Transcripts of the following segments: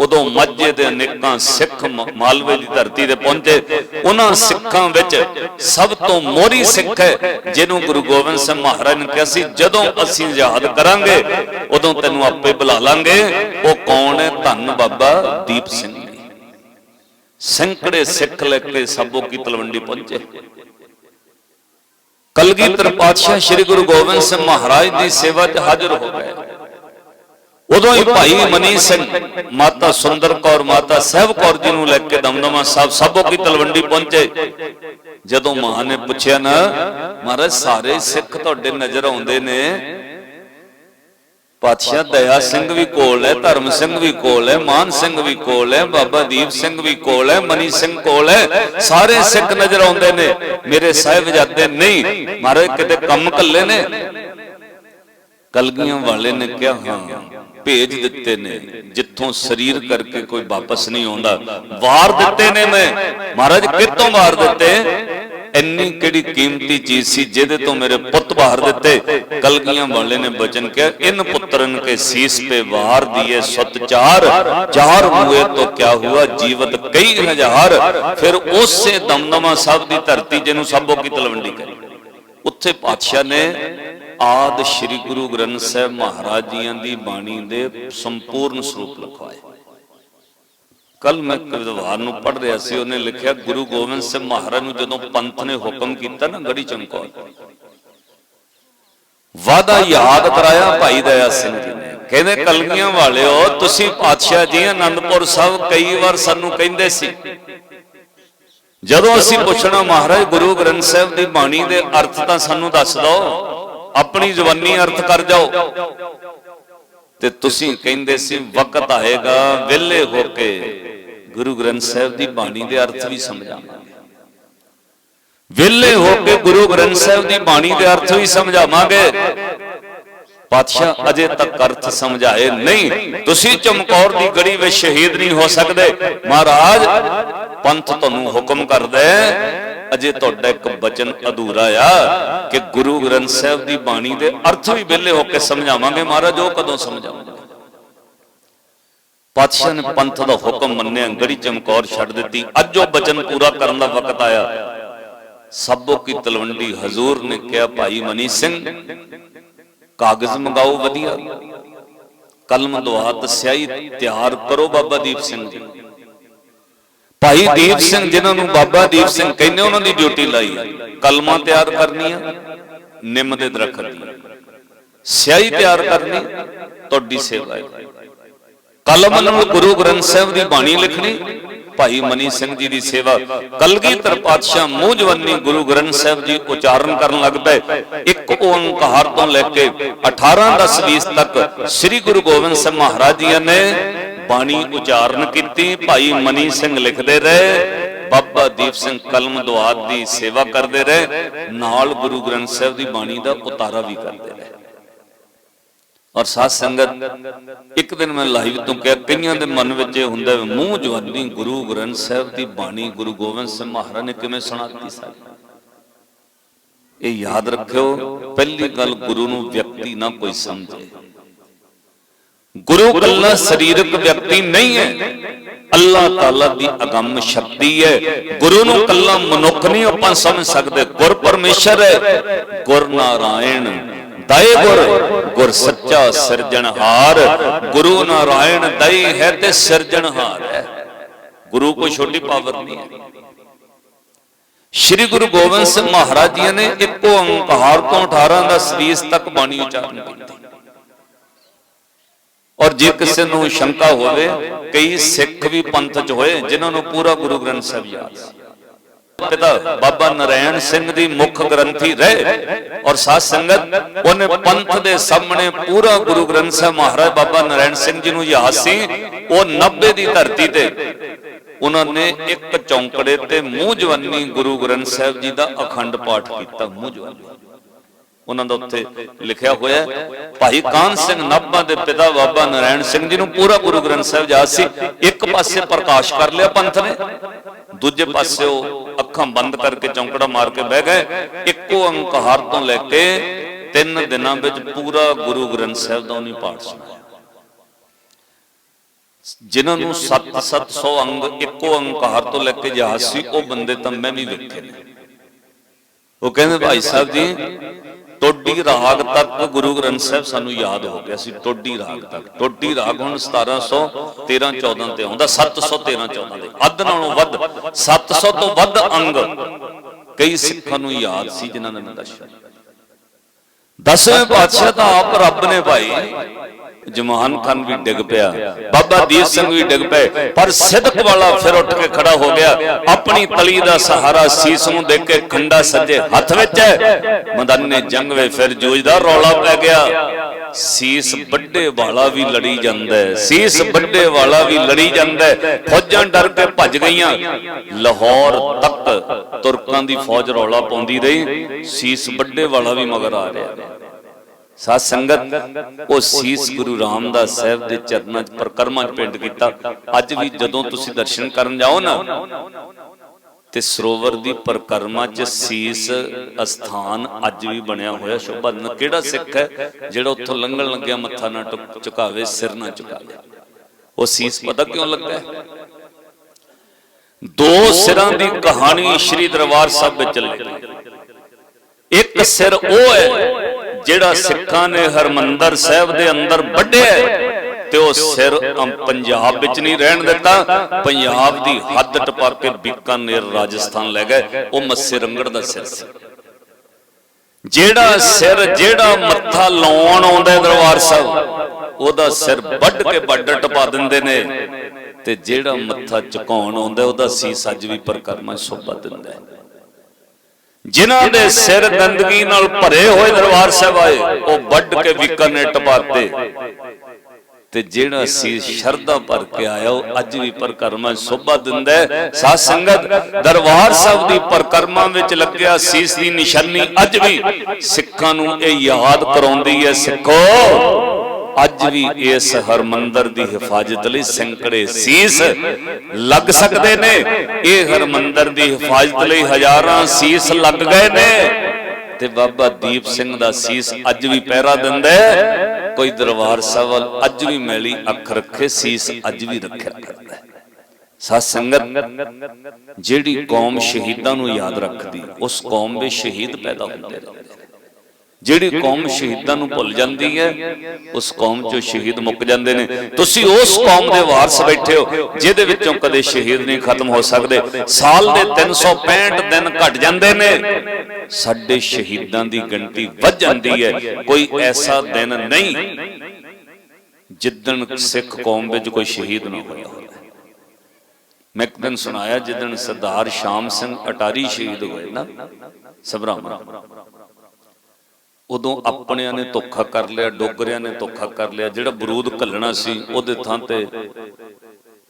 ਉਦੋਂ ਮਾਝੇ ਦੇ ਅਨੇਕਾਂ ਸਿੱਖ ਮਾਲਵੇ ਦੀ ਧਰਤੀ ਤੇ ਪਹੁੰਚੇ। ਉਹਨਾਂ ਸਿੱਖਾਂ ਵਿੱਚ ਸਭ ਤੋਂ ਮੋਹਰੀ ਸਿੱਖ ਹੈ, ਜਿਹਨੂੰ ਗੁਰੂ ਗੋਬਿੰਦ ਸਿੰਘ ਮਹਾਰਾਜ ਨੇ ਕਿਹਾ ਸੀ, ਜਦੋਂ ਅਸੀਂ ਯਾਦ ਕਰਾਂਗੇ, ਉਦੋਂ ਤੈਨੂੰ ਆਪੇ ਬੁਲਾ ਲਾਂਗੇ। ਉਹ ਕੌਣ ਹੈ? ਧੰਨ ਬਾਬਾ ਦੀਪ ਸਿੰਘ ਸੈਂਕੜੇ ਸਿੱਖ ਲੈ ਕੇ ਸਾਬੋ ਕੀ ਤਲਵੰਡੀ ਪਹੁੰਚੇ। ਕਲਗੀਧਰ ਪਾਤਸ਼ਾਹ ਸ੍ਰੀ ਗੁਰੂ ਗੋਬਿੰਦ ਸਿੰਘ ਮਹਾਰਾਜ ਦੀ ਸੇਵਾ 'ਚ ਹਾਜ਼ਰ ਹੋ ਗਏ। ਉਦੋਂ ਹੀ ਭਾਈ ਮਨੀ ਸਿੰਘ ਮਾਤਾ ਸੁੰਦਰ ਕੌਰ ਮਾਤਾ ਸਹਿਬ ਕੌਰ ਜੀ ਨੂੰ ਲੈ ਕੇ ਦਮਦਮਾ ਸਾਹਿਬ ਸਾਬੋ ਕੀ ਤਲਵੰਡੀ ਪਹੁੰਚੇ। ਜਦੋਂ ਮਾਂ ਨੇ ਪੁੱਛਿਆ ਨਾ ਮਹਾਰਾਜ ਸਾਰੇ ਸਿੱਖ ਤੁਹਾਡੇ ਨਜ਼ਰ ਆਉਂਦੇ ਨੇ। ਪਾਤਸ਼ਾਹ ਦਇਆ ਸਿੰਘ ਵੀ ਕੋਲ ਹੈ ਧਰਮ ਸਿੰਘ ਵੀ ਕੋਲ ਹੈ ਮਾਨ ਸਿੰਘ ਵੀ ਕੋਲ ਹੈ ਬਾਬਾ ਦੀਪ ਸਿੰਘ ਵੀ ਕੋਲ ਹੈ ਮਨੀ ਸਿੰਘ ਕੋਲ ਹੈ ਸਾਰੇ ਸਿੱਖ ਨਜ਼ਰ ਆਉਂਦੇ ਨੇ। ਮੇਰੇ ਸਾਹਿਬਜ਼ਾਦੇ ਨਹੀਂ ਮਹਾਰਾਜ ਕਿਤੇ ਕੰਮ ਕੱਲੇ ਨੇ? ਕਲਗੀਆਂ ਵਾਲੇ ਨੇ ਕਿਹਾ ਹਾਂ ਭੇਜ ਦਿੱਤੇ ਨੇ। ਜਿੱਥੋਂ ਸਰੀਰ ਕਰਕੇ ਕੋਈ ਵਾਪਸ ਨਹੀਂ ਆਉਂਦਾ। ਵਾਰ ਦਿੱਤੇ ਨੇ ਮੈਂ। ਮਹਾਰਾਜ, ਕਿੱਥੋਂ ਵਾਰ ਦਿੱਤੇ? ਇੰਨੀ ਕਿਹੜੀ ਕੀਮਤੀ ਚੀਜ਼ ਸੀ ਜਿਹਦੇ ਤੋਂ ਮੇਰੇ ਪੁੱਤ ਬਾਹਰ ਦਿੱਤੇ? ਕਲਗੀਆਂ ਵਾਲੇ ਨੇ ਬਚਨ ਕਿਹਾ ਇਹਨ ਪੁੱਤਰਨ ਕੇ ਸੀਸ ਤੇ ਵਾਰ ਦੀਏ ਸਤ ਚਾਰ। ਚਾਰ ਹੋਏ ਤੋਂ ਕਿਆ ਹੁਆ? ਜੀਵਤ ਕਈ ਹਜ਼ਾਰ। ਫਿਰ ਉਸੇ ਦਮਦਮਾ ਸਾਹਿਬ ਦੀ ਧਰਤੀ ਜਿਹਨੂੰ ਸਭੋ ਕੀ ਤਲਵੰਡੀ ਕਰੀ। ਉੱਥੇ ਪਾਤਸ਼ਾਹ ਨੇ ਆਦ ਸ੍ਰੀ ਗੁਰੂ ਗ੍ਰੰਥ ਸਾਹਿਬ ਮਹਾਰਾਜ ਜੀਆਂ ਦੀ ਬਾਣੀ ਦੇ ਸੰਪੂਰਨ ਸਰੂਪ ਲਿਖਵਾਏ। ਕੱਲ ਮੈਂ ਵਿਦਵਾਨ ਨੂੰ ਪੜ੍ਹ ਰਿਹਾ ਸੀ, ਉਹਨੇ ਲਿਖਿਆ, ਗੁਰੂ ਗੋਬਿੰਦ ਸਿੰਘ ਮਹਾਰਾਜ ਨੂੰ ਜਦੋਂ ਪੰਥ ਨੇ ਹੁਕਮ ਕੀਤਾ ਨਾ ਗੜੀ ਚਮਕੌਰ, ਵਾਦਾ ਯਾਦ ਕਰਾਇਆ ਭਾਈ ਦਇਆ ਸਿੰਘ ਜੀ ਨੇ। ਕਹਿੰਦੇ, ਕਲਗੀਆਂ ਵਾਲਿਓ, ਤੁਸੀਂ ਪਾਤਸ਼ਾਹ ਜੀ, ਆਨੰਦਪੁਰ ਸਾਹਿਬ ਕਈ ਵਾਰ ਸਾਨੂੰ ਕਹਿੰਦੇ ਸੀ ਜਦੋਂ ਅਸੀਂ ਪੁੱਛਣਾ, ਮਹਾਰਾਜ, ਗੁਰੂ ਗ੍ਰੰਥ ਸਾਹਿਬ ਦੀ ਬਾਣੀ ਦੇ ਅਰਥ ਤਾਂ ਸਾਨੂੰ ਦੱਸ ਦਿਓ। ਆਪਣੀ ਜ਼ੁਬਾਨੀ ਅਰਥ ਕਰ ਜਾਓ। ਤੇ ਤੁਸੀਂ ਕਹਿੰਦੇ ਸੀ, ਵਕਤ ਆਏਗਾ, ਵਿਹਲੇ ਹੋ ਕੇ ਗੁਰੂ ਗ੍ਰੰਥ ਸਾਹਿਬ ਦੀ ਬਾਣੀ ਦੇ ਅਰਥ ਵੀ ਸਮਝਾਵਾਂਗੇ। ਵਿਹਲੇ ਹੋ ਕੇ ਗੁਰੂ ਗ੍ਰੰਥ ਸਾਹਿਬ ਦੀ ਬਾਣੀ ਦੇ ਅਰਥ ਵੀ ਸਮਝਾਵਾਂਗੇ। ਪਾਤਸ਼ਾਹ ਅਜੇ ਤੱਕ ਅਰਥ ਸਮਝਾਏ ਨਹੀਂ। ਤੁਸੀਂ ਚਮਕੌਰ ਦੀ ਗੜੀ ਵਿੱਚ ਸ਼ਹੀਦ ਨਹੀਂ ਹੋ ਸਕਦੇ। ਮਹਾਰਾਜ ਪੰਥ ਤੁਹਾਨੂੰ ਹੁਕਮ ਕਰਦਾ। ਅਜੇ ਤੁਹਾਡਾ ਇੱਕ ਬਚਨ ਅਧੂਰਾ ਆ ਕਿ ਗੁਰੂ ਗ੍ਰੰਥ ਸਾਹਿਬ ਦੀ ਬਾਣੀ ਦੇ ਅਰਥ ਵੀ ਵਿਹਲੇ ਹੋ ਕੇ ਸਮਝਾਵਾਂਗੇ। ਮਹਾਰਾਜ ਉਹ ਕਦੋਂ ਸਮਝਾਵਾਂਗੇ? ਪਾਤਸ਼ਾਹ ਨੇ ਪੰਥ ਦਾ ਹੁਕਮ ਮੰਨਿਆ ਗੜੀ ਚਮਕੌਰ ਛੱਡ ਦਿੱਤੀ। ਅੱਜ ਉਹ ਬਚਨ ਪੂਰਾ ਕਰਨ ਦਾ ਵਕਤ ਆਇਆ। ਸਭੋ ਕੀ ਤਲਵੰਡੀ ਹਜ਼ੂਰ ਨੇ ਕਿਹਾ ਭਾਈ ਮਨੀ ਸਿੰਘ ਕਾਗਜ਼ ਮੰਗਾਓ, ਵਧੀਆ। ਕਲਮ ਦੁਆਤ ਸਿਆਹੀ ਤਿਆਰ ਕਰੋ ਬਾਬਾ ਦੀਪ ਸਿੰਘ ਜੀ। ਭਾਈ ਦੀਪ ਸਿੰਘ ਜਿਨ੍ਹਾਂ ਨੂੰ ਬਾਬਾ ਦੀਪ ਸਿੰਘ ਕਹਿੰਦੇ, ਉਹਨਾਂ ਦੀ ਡਿਊਟੀ ਲਾਈ ਕਲਮਾਂ ਤਿਆਰ ਕਰਨੀਆਂ, ਨਿੰਮ ਦੇ ਦਰਖਤ ਦੀ। ਸਿਆਹੀ ਤਿਆਰ ਕਰਨੀ, ਤੁਹਾਡੀ ਸੇਵਾ ਹੈ। ਕਲਮ ਨਾਲ ਗੁਰੂ ਗ੍ਰੰਥ ਸਾਹਿਬ ਦੀ ਬਾਣੀ ਲਿਖਣੀ ਭਾਈ ਮਨੀ ਸਿੰਘ ਜੀ ਦੀ ਸੇਵਾ। ਕਲਗੀਧਰ ਪਾਤਸ਼ਾਹ ਮੂੰਹ ਜਵੰਨੀ ਗੁਰੂ ਗ੍ਰੰਥ ਸਾਹਿਬ ਜੀ ਉਚਾਰਨ ਕਰਨ ਲੱਗਦਾ ਪਏ। ਇੱਕ ਓੰਕਾਰ ਤੋਂ ਲੈ ਕੇ 18 10 20 ਤੱਕ ਸ੍ਰੀ ਗੁਰੂ ਗੋਬਿੰਦ ਸਿੰਘ ਮਹਾਰਾਜ ਜੀ ਨੇ ਬਾਣੀ ਉਚਾਰਨ ਕੀਤੀ। ਭਾਈ ਮਨੀ ਸਿੰਘ ਲਿਖਦੇ ਰਹੇ। ਬਾਬਾ ਦੀਪ ਸਿੰਘ ਕਲਮ ਦੁਆਤ ਦੀ ਸੇਵਾ ਕਰਦੇ ਰਹੇ। ਨਾਲ ਗੁਰੂ ਗ੍ਰੰਥ ਸਾਹਿਬ ਦੀ ਬਾਣੀ ਦਾ ਉਤਾਰਾ ਵੀ ਕਰਦੇ ਰਹੇ। ਔਰ ਸਾਧ ਸੰਗਤ, ਇੱਕ ਦਿਨ ਮੈਂ ਲਾਈਵ ਤੋਂ ਕਿਹਾ, ਕਈਆਂ ਦੇ ਮਨ ਵਿੱਚ ਇਹ ਹੁੰਦਾ ਵੀ ਮੂੰਹ ਜਵਾਨੀ ਗੁਰੂ ਗ੍ਰੰਥ ਸਾਹਿਬ ਦੀ ਬਾਣੀ ਗੁਰੂ ਗੋਬਿੰਦ ਸਿੰਘ ਮਹਾਰਾਜ ਨੇ ਕਿਵੇਂ ਸੁਣਾਤੀ ਸਾਡੀ ਇਹ ਯਾਦ ਰੱਖਿਓ, ਪਹਿਲੀ ਗੱਲ ਗੁਰੂ ਨੂੰ ਵਿਅਕਤੀ ਨਾ ਕੋਈ ਸਮਝੇ। ਗੁਰੂ ਕੱਲਾ ਸਰੀਰਕ ਵਿਅਕਤੀ ਨਹੀਂ ਹੈ, ਅੱਲਾਹ ਤਾਲਾ ਦੀ ਅਗੰਮ ਸ਼ਕਤੀ ਹੈ। ਗੁਰੂ ਨੂੰ ਕੱਲਾ ਮਨੁੱਖ ਨਹੀਂ ਆਪਾਂ ਸਮਝ ਸਕਦੇ, ਗੁਰ ਪਰਮੇਸ਼ਰ ਹੈ, ਗੁਰ ਨਾਰਾਇਣ ਦਇ ਗੁਰ ਗੁਰ ਸੱਚਾ ਸਿਰਜਣਹਾਰ, ਗੁਰੂ ਨਾਰਾਇਣ ਦਈ ਹੈ ਤੇ ਸਿਰਜਣਹਾਰ ਹੈ। ਗੁਰੂ ਕੋਈ ਛੋਟੀ ਪਾਵਰ ਨਹੀਂ ਹੈ। ਸ੍ਰੀ ਗੁਰੂ ਗੋਬਿੰਦ ਸਿੰਘ ਮਹਾਰਾਜ ਜੀ ਨੇ ਇੱਕੋ ਓੰਕਾਰ ਤੋਂ 18 ਦਾ ਸਦੀਸ ਤੱਕ ਬਾਣੀ ਉਚਾਰਨ ਕੀਤੀ। ਔਰ ਜੇ ਕਿਸੇ ਨੂੰ ਸ਼ੰਕਾ ਹੋਵੇ, ਕਈ ਸਿੱਖ ਵੀ ਪੰਥ ਚ ਹੋਏ, ਜਿਨ੍ਹਾਂ ਨੂੰ ਪੂਰਾ ਗੁਰੂ ਗ੍ਰੰਥ ਸਾਹਿਬ ਯਾਦ ਸੀ। ਪਿਤਾ ਬਾਬਾ ਨਰੈਣ ਸਿੰਘ ਦੀ ਮੁੱਖ ਗ੍ਰੰਥੀ ਰਹੇ ਔਰ ਸਾਧ ਸੰਗਤ ਉਹਨੇ ਪੰਥ ਦੇ ਸਾਹਮਣੇ ਪੂਰਾ ਗੁਰੂ ਗ੍ਰੰਥ ਸਾਹਿਬ ਮਹਾਰਾਜ ਬਾਬਾ ਨਰੈਣ ਸਿੰਘ ਜੀ ਨੂੰ ਯਾਦ ਸੀ, ਉਹ 90 ਦੀ ਧਰਤੀ ਤੇ ਉਹਨਾਂ ਨੇ ਇੱਕ ਚੌਂਕੜੇ ਤੇ ਮੂੰਹ ਜਵੰਨੀ ਗੁਰੂ ਗ੍ਰੰਥ ਸਾਹਿਬ ਜੀ ਦਾ ਅਖੰਡ ਪਾਠ ਕੀਤਾ, ਮੂੰਹ ਜਵਾਨੀ। ਉਹਨਾਂ ਦਾ ਉੱਥੇ ਲਿਖਿਆ ਹੋਇਆ ਭਾਈ ਕਾਨ ਸਿੰਘ ਨਾਭਾ ਦੇ ਪਿਤਾ ਬਾਬਾ ਨਰੈਣ ਸਿੰਘ ਜੀ ਨੂੰ ਪੂਰਾ ਗੁਰੂ ਗ੍ਰੰਥ ਸਾਹਿਬ ਯਾਦ ਸੀ, ਇੱਕ ਪਾਸੇ ਪ੍ਰਕਾਸ਼ ਕਰ ਲਿਆ ਪੰਥ ਨੇ ਦੂਜੇ ਪਾਸੇ ਉਹ ਅੱਖਾਂ ਬੰਦ ਕਰਕੇ ਚੌਂਕੜਾ ਮਾਰ ਕੇ ਬਹਿ ਗਏ। ਇੱਕੋ ਅੰਕਾਰ ਤੋਂ ਲੈ ਕੇ ਤਿੰਨ ਦਿਨਾਂ ਵਿੱਚ ਪੂਰਾ ਗੁਰੂ ਗ੍ਰੰਥ ਸਾਹਿਬ ਦਾ ਉਹਨੇ ਪਾਠ ਸੁਣਾਇਆ। ਜਿਨ੍ਹਾਂ ਨੂੰ 7-700 ਅੰਗ ਇੱਕੋ ਅੰਕਾਰ ਤੋਂ ਲੈ ਕੇ ਜਹਾਜ਼ ਸੀ, ਉਹ ਬੰਦੇ ਤਾਂ ਮੈਂ ਵੀ ਵੇਖੇ ਨੇ। ਉਹ ਕਹਿੰਦੇ ਭਾਈ ਸਾਹਿਬ ਜੀ ਟੋਡੀ ਰਾਗ ਤੱਕ ਗੁਰੂ ਗ੍ਰੰਥ ਸਾਹਿਬ ਸਾਨੂੰ ਯਾਦ ਹੋ ਗਿਆ ਸੀ, ਟੋਡੀ ਰਾਗ ਤੱਕ। ਟੋਡੀ ਰਾਗ ਹੁਣ 1713 14 ਤੇ ਆਉਂਦਾ 713 14 ਦੇ ਅੱਧ ਨਾਲੋਂ ਵੱਧ 700 ਤੋਂ ਵੱਧ ਅੰਗ ਕਈ ਸਿੱਖਾਂ ਨੂੰ ਯਾਦ ਸੀ ਜਿਨ੍ਹਾਂ ਨੇ ਮੈਂ ਦਸਵੇਂ ਪਾਤਸ਼ਾਹ ਤਾਂ ਆਪ ਰੱਬ ਨੇ ਭਾਈ। ਜਮਾਨ ਖਾਨ ਵੀ ਡਿੱਗ ਪਿਆ। ਬਾਬਾ ਦੀਪ ਸਿੰਘ ਵੀ ਡਿੱਗ ਪਏ। ਪਰ ਸਿੱਧਕ ਵਾਲਾ ਫਿਰ ਉੱਠ ਕੇ ਖੜਾ ਹੋ ਗਿਆ। ਆਪਣੀ ਤਲੀ ਦਾ ਸਹਾਰਾ ਸੀਸ ਨੂੰ ਦੇ ਕੇ ਖੰਡਾ ਸੱਜੇ ਹੱਥ ਵਿੱਚ ਹੈ। ਮਦਨ ਜੰਗ ਵੇ ਫਿਰ ਜੂਝਦਾ ਰੌਲਾ ਪੈ ਗਿਆ। ਸੀਸ ਵੱਡੇ ਵਾਲਾ ਵੀ ਲੜੀ ਜਾਂਦਾ ਹੈ। ਸੀਸ ਵੱਡੇ ਵਾਲਾ ਵੀ ਲੜੀ ਜਾਂਦਾ ਹੈ। ਫੌਜਾਂ ਡਰ ਕੇ ਭੱਜ ਗਈਆਂ। ਲਾਹੌਰ ਤੱਕ ਤੁਰਕਾਂ ਦੀ ਫੌਜ ਰੌਲਾ ਪਾਉਂਦੀ ਰਹੀ। ਸੀਸ ਵੱਡੇ ਵਾਲਾ ਵੀ ਮਗਰ ਆ ਰਿਹਾ। ਸਾਧ ਸੰਗਤ, ਉਹ ਸੀਸ ਗੁਰੂ ਰਾਮਦਾਸ ਸਾਹਿਬ ਦੇ ਚਰਨਾਂ 'ਚ ਪ੍ਰਕਰਮਾਂ 'ਚ ਪਿੰਡ ਕੀਤਾ। ਅੱਜ ਵੀ ਜਦੋਂ ਤੁਸੀਂ ਦਰਸ਼ਨ ਕਰਨ ਜਾਓ ਨਾ, ਤੇ ਸਰੋਵਰ ਦੀ ਪ੍ਰਕਰਮਾ 'ਚ ਸੀਸ ਅਸਥਾਨ ਅੱਜ ਵੀ ਬਣਿਆ ਹੋਇਆ ਸ਼ੋਭਾ। ਕਿਹੜਾ ਸਿੱਖ ਹੈ ਜਿਹੜਾ ਉੱਥੋਂ ਲੰਘਣ ਲੱਗਿਆ, ਮੱਥਾ ਨਾ ਟੁਕ- ਝੁਕਾਵੇ, ਸਿਰ ਨਾ ਝੁਕਾਵੇ? ਉਹ ਸੀਸ ਪਤਾ ਕਿਉਂ ਲੱਗਾ? ਦੋ ਸਿਰਾਂ ਦੀ ਕਹਾਣੀ ਸ਼੍ਰੀ ਦਰਬਾਰ ਸਾਹਿਬ ਵਿੱਚ ਚੱਲੇਗੀ ਇੱਕ ਸਿਰ ਉਹ ਹੈ ਜਿਹੜਾ ਸਿੱਖਾਂ ਨੇ ਹਰਮੰਦਰ ਸਾਹਿਬ ਦੇ ਅੰਦਰ ਵੱਢਿਆ ਤੇ ਉਹ ਸਿਰ ਪੰਜਾਬ ਵਿੱਚ ਨਹੀਂ ਰਹਿਣ ਦਿੱਤਾ। ਪੰਜਾਬ ਦੀ ਹੱਦ ਟਪਾ ਕੇ ਬੀਕਾਨੇਰ, ਰਾਜਸਥਾਨ ਲੈ ਗਏ। ਉਹ ਮੱਸੇ ਰੰਗੜ ਦਾ ਸਿਰ ਸੀ। ਜਿਹੜਾ ਸਿਰ, ਜਿਹੜਾ ਮੱਥਾ ਲਾਉਣ ਆਉਂਦਾ ਦਰਬਾਰ ਸਾਹਿਬ, ਉਹਦਾ ਸਿਰ ਵੱਢ ਕੇ ਬਾਰਡਰ ਟਪਾ ਦਿੰਦੇ ਨੇ। ਤੇ ਜਿਹੜਾ ਮੱਥਾ ਝੁਕਾਉਣ ਆਉਂਦਾ ਉਹਦਾ ਸੀਸ ਅੱਜ ਵੀ ਪਰਕਰਮਾ ਸ਼ੋਭਾ ਦਿੰਦਾ ਹੈ। ਜਿਨ੍ਹਾਂ ਦੇ ਸਿਰ ਗੰਦਗੀ ਨਾਲ ਭਰੇ ਹੋਏ ਦਰਬਾਰ ਸਾਹਿਬ ਆਏ ਉਹ ਵੱਢ ਕੇ ਬੀਕਾਨੇਰ ਟਪਾਤੇ। ਤੇ ਜਿਹੜਾ ਸੀ ਸ਼ਰਧਾ ਭਰ ਕੇ ਆਇਆ ਉਹ ਅੱਜ ਵੀ ਪਰਕਰਮਾ ਸੋਭਾ ਦਿੰਦਾ ਸਾਧ ਸੰਗਤ ਦਰਬਾਰ ਸਾਹਿਬ ਦੀ ਪਰਕਰਮਾ ਵਿੱਚ ਲੱਗਿਆ ਸੀਸ ਦੀ ਨਿਸ਼ਾਨੀ ਅੱਜ ਵੀ। ਸਿੱਖਾਂ ਨੂੰ ਇਹ ਯਾਦ ਕਰਾਉਂਦੀ ਹੈ। ਸਿੱਖੋ। ਅੱਜ ਵੀ ਇਸ ਹਰਮੰਦਰ ਦੀ ਹਿਫਾਜ਼ਤ ਲਈ ਸੰਕੜੇ ਸੀਸ ਲੱਗ ਸਕਦੇ ਨੇ। ਇਹ ਹਰਮੰਦਰ ਦੀ ਹਿਫਾਜ਼ਤ ਲਈ ਹਜ਼ਾਰਾਂ ਸੀਸ ਲੱਗ ਗਏ ਨੇ। ਤੇ ਬਾਬਾ ਦੀਪ ਸਿੰਘ ਦਾ ਸੀਸ ਅੱਜ ਵੀ ਪਹਿਰਾ ਦਿੰਦਾ ਕੋਈ ਦਰਬਾਰ ਸਾਹਿਬ ਵੱਲ ਅੱਜ ਵੀ ਮੈਲੀ ਅੱਖ ਰੱਖੇ, ਸੀਸ ਅੱਜ ਵੀ ਰੱਖਿਆ ਕਰਦਾ ਸਾਧ ਸੰਗਤ, ਜਿਹੜੀ ਕੌਮ ਸ਼ਹੀਦਾਂ ਨੂੰ ਯਾਦ ਰੱਖਦੀ, ਉਸ ਕੌਮ ਵਿੱਚ ਸ਼ਹੀਦ ਪੈਦਾ ਹੁੰਦੇ ਰਹਿੰਦੇ ਜਿਹੜੀ ਕੌਮ ਸ਼ਹੀਦਾਂ ਨੂੰ ਭੁੱਲ ਜਾਂਦੀ ਹੈ ਉਸ ਕੌਮ ਚੋਂ ਸ਼ਹੀਦ ਮੁੱਕ ਜਾਂਦੇ ਨੇ। ਤੁਸੀਂ ਉਸ ਕੌਮ ਦੇ ਵਾਰਸ ਬੈਠੇ ਹੋ ਜਿਹਦੇ ਵਿੱਚੋਂ ਕਦੇ ਸ਼ਹੀਦ ਨਹੀਂ ਖਤਮ ਹੋ ਸਕਦੇ। ਸਾਲ ਦੇ 365 ਦਿਨ ਘਟ ਜਾਂਦੇ ਨੇ। ਸਾਡੇ ਸ਼ਹੀਦਾਂ ਦੀ ਗਿਣਤੀ ਵੱਧ ਜਾਂਦੀ ਹੈ। ਕੋਈ ਐਸਾ ਦਿਨ ਨਹੀਂ ਜਿੱਦਣ ਸਿੱਖ ਕੌਮ ਵਿੱਚ ਕੋਈ ਸ਼ਹੀਦ ਨਾ ਹੋਇਆ ਹੋਵੇ। ਮੈਂ ਇੱਕ ਦਿਨ ਸੁਣਾਇਆ ਜਿੱਦਣ ਸਰਦਾਰ ਸ਼ਾਮ ਸਿੰਘ ਅਟਾਰੀ ਸ਼ਹੀਦ ਹੋਏ ਨਾ ਸਭਰਾਵਾਂ ਉਦੋਂ ਆਪਣਿਆਂ ਨੇ ਧੋਖਾ ਕਰ ਲਿਆ, ਡੋਗਰਿਆਂ ਨੇ ਧੋਖਾ ਕਰ ਲਿਆ। ਜਿਹੜਾ ਬਰੂਦ ਘੱਲਣਾ ਸੀ, ਉਹਦੇ ਥਾਂ ਤੇ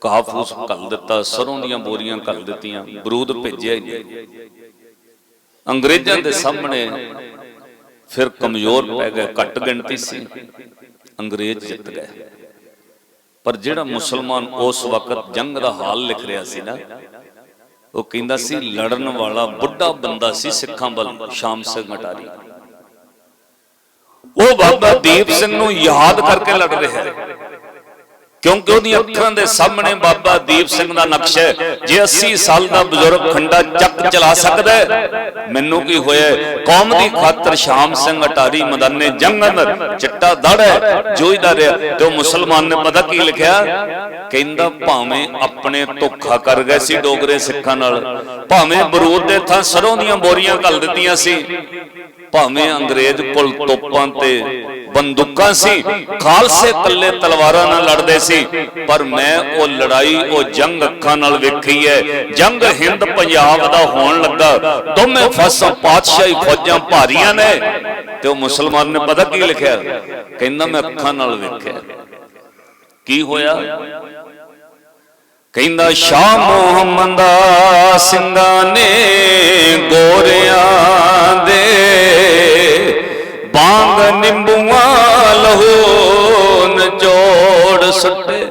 ਕਾਫੂਸ ਕੱਲ ਦਿੱਤਾ, ਸਰੋਂ ਦੀਆਂ ਬੋਰੀਆਂ ਘੱਲ ਦਿੱਤੀਆਂ, ਬਰੂਦ ਭੇਜਿਆ ਹੀ ਨਹੀਂ। ਅੰਗਰੇਜ਼ਾਂ ਦੇ ਸਾਹਮਣੇ ਫਿਰ ਕਮਜ਼ੋਰ ਪੈ ਗਏ, ਘੱਟ ਗਿਣਤੀ ਸੀ। ਅੰਗਰੇਜ਼ ਜਿੱਤ ਗਏ। ਪਰ ਜਿਹੜਾ ਮੁਸਲਮਾਨ ਉਸ ਵਕਤ ਜੰਗ ਦਾ ਹਾਲ ਲਿਖ ਰਿਹਾ ਸੀ ਨਾ, ਉਹ ਕਹਿੰਦਾ ਸੀ, ਲੜਨ ਵਾਲਾ ਬੁੱਢਾ ਬੰਦਾ ਸੀ ਸਿੱਖਾਂ ਵੱਲ, ਸ਼ਾਮ ਸਿੰਘ ਅਟਾਰੀ। ਉਹ ਬਾਬਾ ਦੀਪ ਸਿੰਘ ਨੂੰ ਯਾਦ ਕਰਕੇ ਲੜ ਰਿਹਾ ਹੈ ਕਿਉਂਕਿ ਉਹਦੀਆਂ ਅੱਖਾਂ ਦੇ ਸਾਹਮਣੇ ਬਾਬਾ ਦੀਪ ਸਿੰਘ ਦਾ ਨਕਸ਼ਾ ਜੇ 80 ਸਾਲ ਦਾ ਬਜ਼ੁਰਗ ਖੰਡਾ ਚੱਕ ਚਲਾ ਸਕਦਾ ਮੈਨੂੰ ਕੀ ਹੋਇਆ ਕੌਮ ਦੀ ਖਾਤਰ ਸ਼ਾਮ ਸਿੰਘ ਅਟਾਰੀ ਮਦਾਨੇ ਜੰਗ ਅੰਦਰ ਚਿੱਟਾ ਦੜ ਹੈ ਜੋਈਦਾ ਰਿਹਾ। ਤੇ ਉਹ ਮੁਸਲਮਾਨ ਨੇ ਪਤਾ ਕੀ ਲਿਖਿਆ? ਕਹਿੰਦਾ ਭਾਵੇਂ ਆਪਣੇ ਧੋਖਾ ਕਰ ਗਏ ਸੀ ਡੋਗਰੇ ਸਿੱਖਾਂ ਨਾਲ, ਭਾਵੇਂ ਬਰੂਦ ਦੇ ਥਾਂ ਸਰੋਂ ਦੀਆਂ ਬੋਰੀਆਂ ਘੱਲ ਦਿੱਤੀਆਂ ਸੀ। ਭਾਵੇਂ ਅੰਗਰੇਜ਼ ਕੋਲ ਤੋਪਾਂ ਤੇ ਬੰਦੂਕਾਂ ਸੀ, ਖਾਲਸੇ ਕੱਲੇ ਤਲਵਾਰਾਂ ਨਾਲ ਲੜਦੇ ਸੀ, ਪਰ ਮੈਂ ਉਹ ਲੜਾਈ, ਉਹ ਜੰਗ ਅੱਖਾਂ ਨਾਲ ਵੇਖੀ ਹੈ। ਜੰਗ ਹਿੰਦ ਪੰਜਾਬ ਦਾ ਹੋਣ ਲੱਗਾ। ਦੋਵੇਂ ਫਸਾਂ ਪਾਤਸ਼ਾਹੀ ਫੌਜਾਂ ਭਾਰੀਆਂ ਨੇ। ਤੇ ਉਹ ਮੁਸਲਮਾਨ ਨੇ ਪਤਾ ਕੀ ਲਿਖਿਆ? ਕਹਿੰਦਾ, ਮੈਂ ਅੱਖਾਂ ਨਾਲ ਵੇਖਿਆ। ਕੀ ਹੋਇਆ? ਕਹਿੰਦਾ, ਸ਼ਾਹ ਮੁਹੰਮਦ ਸਿੰਘਾਂ ਨੇ ਗੋਰਿਆਂ ਦੇ। ਬਾਂਗ ਨਿੰਬੂਆਂ ਲਹੂ ਨਚੋੜ ਸੁੱਟੇ।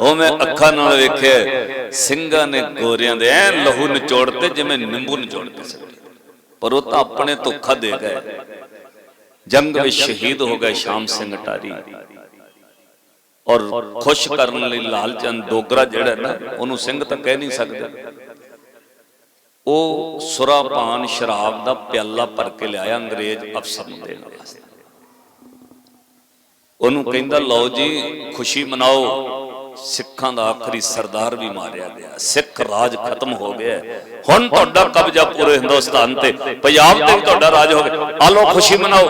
ਉਹ ਮੈਂ ਅੱਖਾਂ ਨਾਲ ਵੇਖਿਆ ਸਿੰਘਾਂ ਨੇ ਗੋਰਿਆਂ ਦੇ ਐ ਲਹੂ ਨਿਚੋੜਤੇ ਜਿਵੇਂ ਨਿੰਬੂ ਨਿਚੋੜਦੇ ਸੀ ਪਰ ਉਹ ਤਾਂ ਆਪਣੇ ਧੋਖਾ ਦੇ ਗਏ। ਜੰਗ ਵਿੱਚ ਸ਼ਹੀਦ ਹੋ ਗਏ ਸ਼ਾਮ ਸਿੰਘ ਟਾਰੀ ਔਰ ਖੁਸ਼ ਕਰਨ ਲਈ ਲਾਲਚੰਦ ਡੋਗਰਾ ਜਿਹੜਾ ਨਾ, ਉਹਨੂੰ ਸਿੰਘ ਤਾਂ ਕਹਿ ਨਹੀਂ ਸਕਦੇ। ਉਹ ਸੁਰਾਪਾਨ ਸ਼ਰਾਬ ਦਾ ਪਿਆਲਾ ਭਰ ਕੇ ਲਿਆਇਆ ਅੰਗਰੇਜ਼ ਅਫਸਰ ਨੂੰ ਦੇਣ ਵਾਸਤੇ। ਉਹਨੂੰ ਕਹਿੰਦਾ, ਲਓ ਜੀ, ਖੁਸ਼ੀ ਮਨਾਓ। ਸਿੱਖਾਂ ਦਾ ਆਖਰੀ ਸਰਦਾਰ ਵੀ ਮਾਰਿਆ ਗਿਆ। ਸਿੱਖ ਰਾਜ ਖਤਮ ਹੋ ਗਿਆ। ਹੁਣ ਤੁਹਾਡਾ ਕਬਜ਼ਾ ਪੂਰੇ ਹਿੰਦੁਸਤਾਨ ਤੇ। ਪੰਜਾਬ ਤੇ ਵੀ ਤੁਹਾਡਾ ਰਾਜ ਹੋ ਗਿਆ। ਆ ਲਓ, ਖੁਸ਼ੀ ਮਨਾਓ।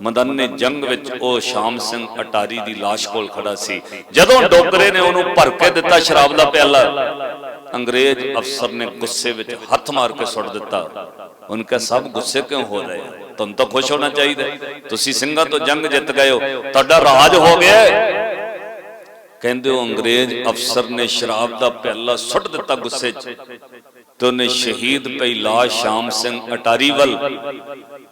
ਮਦਨ ਜੰਗ ਵਿੱਚ ਉਹ ਸ਼ਾਮ ਸਿੰਘ ਅਟਾਰੀ ਦੀ ਲਾਸ਼ ਕੋਲ ਖੜਾ ਸੀ। ਜਦੋਂ ਡੋਗਰੇ ਨੇ ਉਹਨੂੰ ਭਰ ਕੇ ਦਿੱਤਾ ਸ਼ਰਾਬ ਦਾ ਪਿਆਲਾ, ਅੰਗਰੇਜ਼ ਅਫਸਰ ਨੇ ਗੁੱਸੇ ਵਿੱਚ ਹੱਥ ਮਾਰ ਕੇ ਸੁੱਟ ਦਿੱਤਾ। ਉਹਨਾਂ ਸਭ ਗੁੱਸੇ ਕਿਉਂ ਹੋ ਰਹੇ ਤੁਹਾਨੂੰ ਤਾਂ ਖੁਸ਼ ਹੋਣਾ ਚਾਹੀਦਾ। ਤੁਸੀਂ ਸਿੰਘਾਂ ਤੋਂ ਜੰਗ ਜਿੱਤ ਗਏ ਹੋ। ਤੁਹਾਡਾ ਰਾਜ ਹੋ ਗਿਆ ਕਹਿੰਦੇ ਉਹ ਅੰਗਰੇਜ਼ ਅਫਸਰ ਨੇ ਸ਼ਰਾਬ ਦਾ ਪਿਆਲਾ ਸੁੱਟ ਦਿੱਤਾ ਗੁੱਸੇ 'ਚ ਤੇ ਉਹਨੇ ਸ਼ਹੀਦ ਪਈ ਲਾਸ਼ ਸ਼ਾਮ ਸਿੰਘ ਅਟਾਰੀ ਵੱਲ।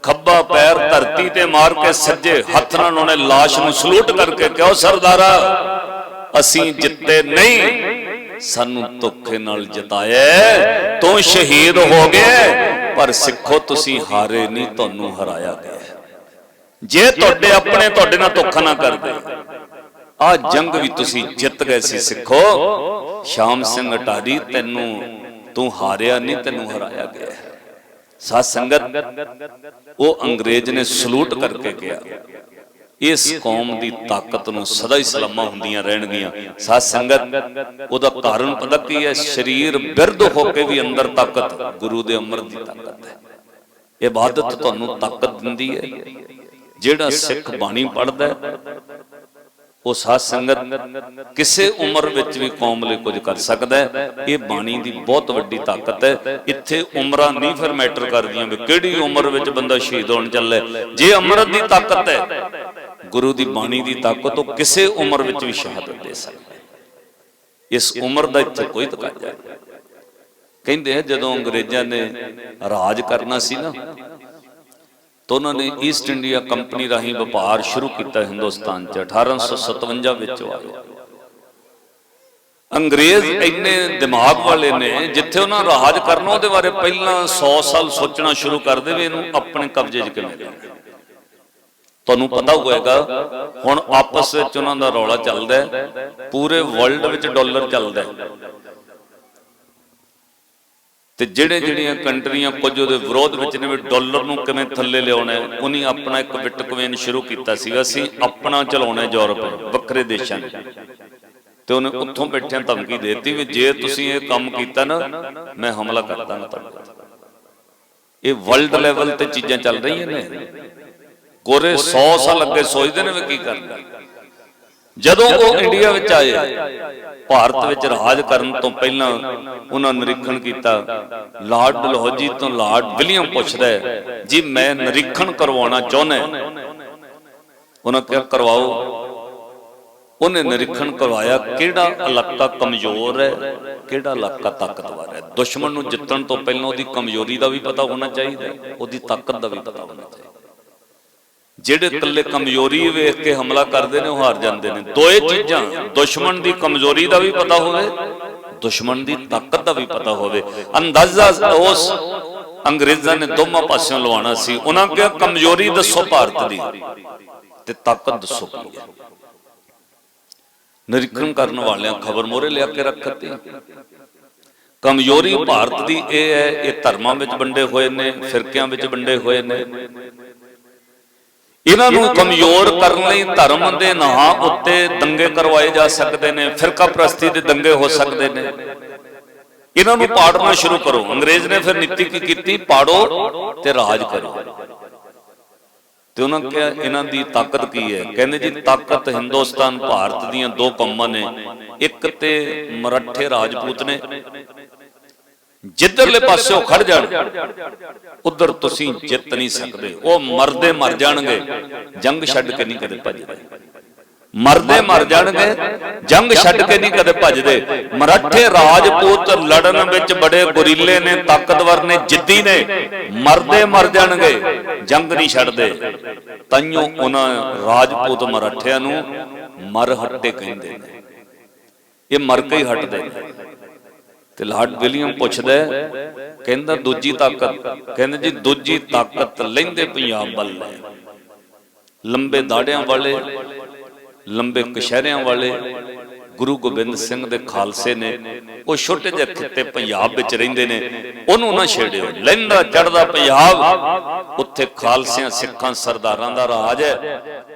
ਖੱਬਾ ਪੈਰ ਧਰਤੀ ਤੇ ਮਾਰ ਕੇ ਸੱਜੇ ਹੱਥ ਨਾਲ ਉਹਨੇ ਲਾਸ਼ ਨੂੰ ਸਲੂਟ ਕਰਕੇ ਕਿਹਾ ਸਰਦਾਰਾ, ਅਸੀਂ ਜਿੱਤੇ ਨਹੀਂ। ਸਾਨੂੰ ਧੋਖੇ ਨਾਲ ਜਿਤਾਇਆ ਤੂੰ ਸ਼ਹੀਦ ਹੋ ਗਿਆ ਪਰ ਸਿੱਖੋ, ਤੁਸੀਂ ਹਾਰੇ ਨਹੀਂ, ਤੁਹਾਨੂੰ ਹਰਾਇਆ ਗਿਆ ਜੇ ਤੁਹਾਡੇ ਆਪਣੇ ਤੁਹਾਡੇ ਨਾਲ ਧੋਖਾ ਨਾ ਕਰਦੇ ਆ ਜੰਗ ਵੀ ਤੁਸੀਂ ਜਿੱਤ ਗਏ ਸੀ, ਸਿੱਖੋ। ਸ਼ਾਮ ਸਿੰਘ ਅਟਾਰੀ, ਤੈਨੂੰ ਤੂੰ ਹਾਰਿਆ ਨਹੀਂ, ਤੈਨੂੰ ਹਰਾਇਆ ਗਿਆ ਸਾਧ ਸੰਗਤ, ਉਹ ਅੰਗਰੇਜ਼ ਨੇ ਸਲੂਟ ਕਰਕੇ ਗਿਆ ਇਸ ਕੌਮ ਦੀ ਤਾਕਤ ਨੂੰ ਸਦਾ ਹੀ ਸਲਾਮਾਂ ਹੁੰਦੀਆਂ ਰਹਿਣਗੀਆਂ। ਸਾਧ ਸੰਗਤ, ਉਹਦਾ ਕਾਰਨ ਪਤਾ ਕੀ ਹੈ? ਸਰੀਰ ਬਿਰਧ ਹੋ ਕੇ ਵੀ ਅੰਦਰ ਤਾਕਤ, ਗੁਰੂ ਦੇ ਅੰਮ੍ਰਿਤ ਦੀ ਤਾਕਤ ਹੈ। ਇਬਾਦਤ ਤੁਹਾਨੂੰ ਤਾਕਤ ਦਿੰਦੀ ਹੈ। ਜਿਹੜਾ ਸਿੱਖ ਬਾਣੀ ਪੜਦਾ ਉਹ ਸਾਧ ਸੰਗਤ ਕਿਸੇ ਉਮਰ ਵਿੱਚ ਵੀ ਕੌਮ ਲਈ ਕੁਝ ਕਰ ਸਕਦਾ ਹੈ। ਇਹ ਬਾਣੀ ਦੀ ਬਹੁਤ ਵੱਡੀ ਤਾਕਤ ਹੈ। ਇੱਥੇ ਉਮਰਾਂ ਨਹੀਂ ਫਿਰ ਮੈਟਰ ਕਰਦੀਆਂ ਵੀ ਕਿਹੜੀ ਉਮਰ ਵਿੱਚ ਬੰਦਾ ਸ਼ਹੀਦ ਹੋਣ ਚੱਲੇ। ਜੇ ਅੰਮ੍ਰਿਤ ਦੀ ਤਾਕਤ ਹੈ, ਗੁਰੂ ਦੀ ਬਾਣੀ ਦੀ ਤਾਕਤ ਉਹ ਕਿਸੇ ਉਮਰ ਵਿੱਚ ਵੀ ਸ਼ਹਾਦਤ ਦੇ ਸਕਦਾ ਇਸ ਉਮਰ ਦਾ ਇੱਥੇ ਕੋਈ ਤਕਾਜ਼ਾ ਨਹੀਂ। ਕਹਿੰਦੇ ਆ ਜਦੋਂ ਅੰਗਰੇਜ਼ਾਂ ਨੇ ਰਾਜ ਕਰਨਾ ਸੀ ਨਾ ਤਾਂ ਉਹਨਾਂ ਨੇ ਈਸਟ ਇੰਡੀਆ ਕੰਪਨੀ ਰਾਹੀਂ ਵਪਾਰ ਸ਼ੁਰੂ ਕੀਤਾ ਹਿੰਦੁਸਤਾਨ 'ਚ 1857 ਵਿੱਚ ਉਹ ਆਏ। ਅੰਗਰੇਜ਼ ਇੰਨੇ ਦਿਮਾਗ ਵਾਲੇ ਨੇ, ਜਿੱਥੇ ਉਹਨਾਂ ਰਾਜ ਕਰਨਾ, ਉਹਦੇ ਬਾਰੇ ਪਹਿਲਾਂ 100 ਸਾਲ ਸੋਚਣਾ ਸ਼ੁਰੂ ਕਰ ਦੇਵੇ ਇਹਨੂੰ, ਆਪਣੇ ਕਬਜ਼ੇ 'ਚ ਕਿਵੇਂ ਲੈਣਾ ਤੁਹਾਨੂੰ ਪਤਾ ਹੋਏਗਾ, ਹੁਣ ਆਪਸ ਵਿੱਚ ਉਹਨਾਂ ਦਾ ਰੌਲਾ ਚੱਲਦਾ ਪੂਰੇ ਵਰਲਡ ਵਿੱਚ ਡਾਲਰ ਚੱਲਦਾ ਤੇ ਜਿਹੜੇ ਜਿਹੜੀਆਂ ਕੰਟਰੀਆਂ ਕੁਝ ਉਹਦੇ ਵਿਰੋਧ ਵਿੱਚ ਨੇ ਵੀ ਡਾਲਰ ਨੂੰ ਕਿਵੇਂ ਥੱਲੇ ਲਿਆਉਣਾ ਉਹਨੇ ਆਪਣਾ ਇੱਕ ਬਿਟਕੋਇਨ ਸ਼ੁਰੂ ਕੀਤਾ ਸੀਗਾ ਅਸੀਂ ਆਪਣਾ ਚਲਾਉਣਾ ਯੂਰਪ ਵੱਖਰੇ ਦੇਸ਼ਾਂ ਨੇ ਤੇ ਉਹਨੇ ਉੱਥੋਂ ਬੈਠਿਆਂ ਧਮਕੀ ਦੇਤੀ ਵੀ ਜੇ ਤੁਸੀਂ ਇਹ ਕੰਮ ਕੀਤਾ ਨਾ ਮੈਂ ਹਮਲਾ ਕਰ ਦਾਂਗਾ ਤੁਹਾਡੇ ਇਹ ਵਰਲਡ ਲੈਵਲ ਤੇ ਚੀਜ਼ਾਂ ਚੱਲ ਰਹੀਆਂ ਨੇ। ਕੋਰੇ 100 ਸਾਲ ਅੱਗੇ ਸੋਚਦੇ ਨੇ ਵੀ ਕੀ ਕਰਨਾ। ਜਦੋਂ ਉਹ ਇੰਡੀਆ ਵਿੱਚ ਆਏ ਭਾਰਤ ਵਿੱਚ ਰਾਜ ਕਰਨ ਤੋਂ ਪਹਿਲਾਂ ਉਹਨਾਂ ਨਿਰੀਖਣ ਕੀਤਾ। ਲਾਰਡ ਡਲਹੌਜੀ ਤੋਂ ਲਾਰਡ ਵਿਲੀਅਮ ਪੁੱਛਦਾ ਹੈ, ਜੀ, ਮੈਂ ਨਿਰੀਖਣ ਕਰਵਾਉਣਾ ਚਾਹੁੰਦਾ ਉਹਨਾਂ ਕਿਹਾ, ਕਰਵਾਓ। ਉਹਨੇ ਨਿਰੀਖਣ ਕਰਵਾਇਆ, ਕਿਹੜਾ ਇਲਾਕਾ ਕਮਜ਼ੋਰ ਹੈ, ਕਿਹੜਾ ਇਲਾਕਾ ਤਾਕਤਵਰ ਹੈ? ਦੁਸ਼ਮਣ ਨੂੰ ਜਿੱਤਣ ਤੋਂ ਪਹਿਲਾਂ ਉਹਦੀ ਕਮਜ਼ੋਰੀ ਦਾ ਵੀ ਪਤਾ ਹੋਣਾ ਚਾਹੀਦਾ, ਉਹਦੀ ਤਾਕਤ ਦਾ ਵੀ ਪਤਾ ਹੋਣਾ ਚਾਹੀਦਾ। ਜਿਹੜੇ ਇਕੱਲੇ ਕਮਜ਼ੋਰੀ ਵੇਖ ਕੇ ਹਮਲਾ ਕਰਦੇ ਨੇ ਉਹ ਹਾਰ ਜਾਂਦੇ ਨੇ। ਦੋਏ ਚੀਜ਼ਾਂ ਦੁਸ਼ਮਣ ਦੀ ਕਮਜ਼ੋਰੀ ਦਾ ਵੀ ਪਤਾ ਹੋਵੇ ਦੁਸ਼ਮਣ ਦੀ ਤਾਕਤ ਦਾ ਵੀ ਪਤਾ ਹੋਵੇ। ਅੰਦਾਜ਼ਾ ਉਸ ਅੰਗਰੇਜ਼ਾਂ ਨੇ ਦੋਵਾਂ ਪਾਸਿਓਂ ਲਵਾਉਣਾ ਸੀ। ਉਹਨਾਂ ਕਿਹਾ ਕਮਜ਼ੋਰੀ ਦੱਸੋ ਭਾਰਤ ਦੀ ਤੇ ਤਾਕਤ ਦੱਸੋ ਕੀ ਹੈ ਨਿਰੀਖਣ ਕਰਨ ਵਾਲਿਆਂ ਖਬਰ ਮੋਰੇ ਲਿਆ ਕੇ ਰੱਖਤੀ। ਕਮਜ਼ੋਰੀ ਭਾਰਤ ਦੀ ਇਹ ਹੈ ਇਹ ਧਰਮਾਂ ਵਿੱਚ ਵੰਡੇ ਹੋਏ ਨੇ ਫਿਰਕਿਆਂ ਵਿੱਚ ਵੰਡੇ ਹੋਏ ਨੇ। ਇਹਨਾਂ ਨੂੰ ਕਮਜ਼ੋਰ ਕਰਨ ਲਈ ਧਰਮ ਦੇ ਨਾਂ ਉੱਤੇ ਦੰਗੇ ਕਰਵਾਏ ਜਾ ਸਕਦੇ ਨੇ ਫਿਰਕਾ ਪ੍ਰਸਤੀ ਦੇ ਦੰਗੇ ਹੋ ਸਕਦੇ ਨੇ। ਇਹਨਾਂ ਨੂੰ ਪਾੜਨਾ ਸ਼ੁਰੂ ਕਰੋ। ਅੰਗਰੇਜ਼ ਨੇ ਫਿਰ ਨੀਤੀ ਕੀ ਕੀਤੀ? ਪਾੜੋ ਤੇ ਰਾਜ ਕਰੋ। ਤੇ ਉਹਨਾਂ ਕਿਹਾ ਇਹਨਾਂ ਦੀ ਤਾਕਤ ਕੀ ਹੈ? ਕਹਿੰਦੇ ਜੀ ਤਾਕਤ ਹਿੰਦੁਸਤਾਨ ਭਾਰਤ ਦੀਆਂ ਦੋ ਕੰਮਾਂ ਨੇ। ਇੱਕ ਤੇ ਮਰਾਠੇ ਰਾਜਪੂਤ ਨੇ ਜਿੱਧਰਲੇ ਪਾਸੇ ਉਹ ਖੜ ਜਾਣ ਉਧਰ ਤੁਸੀਂ ਜਿੱਤ ਨਹੀਂ ਸਕਦੇ। ਉਹ ਮਰਦੇ ਮਰ ਜਾਣਗੇ। ਜੰਗ ਛੱਡ ਕੇ ਨਹੀਂ ਕਦੇ ਭੱਜਦੇ। ਮਰਦੇ ਮਰ ਜਾਣਗੇ। ਜੰਗ ਛੱਡ ਕੇ ਨਹੀਂ ਕਦੇ ਭੱਜਦੇ। ਮਰਾਠੇ ਰਾਜਪੂਤ ਲੜਨ ਵਿੱਚ ਬੜੇ ਗੁਰੀਲੇ ਨੇ ਤਾਕਤਵਰ ਨੇ ਜਿੱਦੀ ਨੇ। ਮਰਦੇ ਮਰ ਜਾਣਗੇ। ਜੰਗ ਨਹੀਂ ਛੱਡਦੇ। ਤਾਈਓ ਉਹਨਾਂ ਰਾਜਪੂਤ ਮਰਾਠਿਆਂ ਨੂੰ ਮਰ ਹੱਟੇ ਕਹਿੰਦੇ ਨੇ। ਇਹ ਮਰ ਕੇ ਹੀ ਹਟਦੇ ਨੇ। ਤੇ ਲਾਰਡ ਵਿਲੀਅਮ ਪੁੱਛਦਾ ਕਹਿੰਦਾ ਦੂਜੀ ਤਾਕਤ, ਕਹਿੰਦੇ ਜੀ ਦੂਜੀ ਤਾਕਤ ਲੈਂਦੇ ਪੰਜਾਬ ਵੱਲ ਲੰਬੇ ਦਾੜਿਆਂ ਵਾਲੇ, ਲੰਬੇ ਕਸ਼ਹਿਰਿਆਂ ਵਾਲੇ, ਗੁਰੂ ਗੋਬਿੰਦ ਸਿੰਘ ਦੇ ਖਾਲਸੇ ਨੇ, ਉਹ ਛੋਟੇ ਜਿਹੇ ਖਿੱਤੇ ਪੰਜਾਬ ਵਿੱਚ ਰਹਿੰਦੇ ਨੇ, ਉਹਨੂੰ ਨਾ ਛੇੜਿਓ। ਲੈਂਦਾ ਚੜਦਾ ਪੰਜਾਬ, ਉੱਥੇ ਖਾਲਸਿਆਂ, ਸਿੱਖਾਂ, ਸਰਦਾਰਾਂ ਦਾ ਰਾਜ ਹੈ।